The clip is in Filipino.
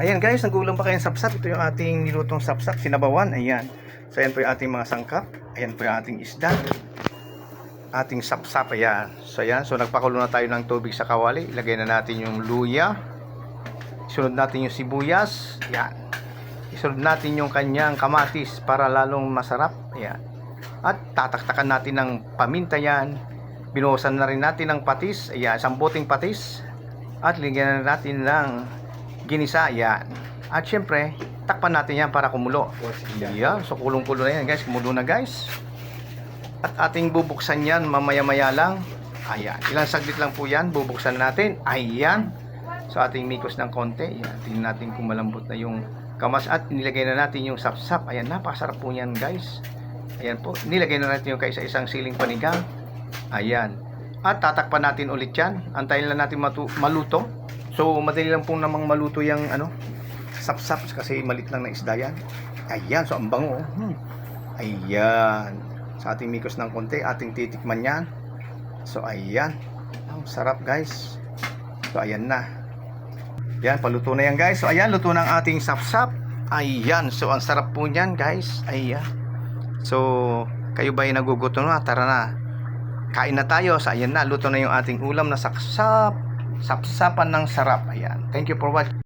Ayan guys, nagulang pa kayong sapsap. Ito yung ating nilutong sapsap, sinabawan. Ayan. So ayan po yung ating mga sangkap. Ayan po yung ating isda. Ating sapsap, ayan. So ayan, so nagpakulo na tayo ng tubig sa kawali. Ilagay na natin yung luya. Isunod natin yung sibuyas. Ayan. Isunod natin yung kanyang kamatis para lalong masarap. Ayan. At tataktakan natin ng paminta yan. Binuhusan na rin natin ng patis. Ayan, isang buting patis. At ligyan na natin ng ginisa. Ayan. At syempre, takpan natin yan para kumulo. Ayan, so kulong-kulo na yan guys. Kumulo na guys. At ating bubuksan yan mamaya-maya lang. Ayan, ilang saglit lang po yan. Bubuksan natin. Ayan. So ating mikos ng konti. Ayan, tingnan natin kung malambot na yung kamas. At nilagay na natin yung sapsap. Ayan, napakasarap po yan guys. Ayan po. Nilagay na natin yung kaisa-isang siling panigang. Ayan. At tatakpan natin ulit yan. Antayin lang natin maluto. So, madali lang po namang maluto yung ano, sapsap kasi malit lang na isda yan. Ayan, so ang bango. oh. Hmm. Ayan. Sa ating mikos ng konti, ating titikman yan. So, ayan. Ang sarap guys. So, ayan na. Yan, paluto na yan guys. So, ayan, luto ng ating sapsap. Ayan, so ang sarap po niyan guys. Ayan. So, kayo ba ay nagugutom na? Tara na. Kain na tayo. So, ayan na. Luto na yung ating ulam na saksap. Sapsapan ng sarap. Ayan. Thank you for watching.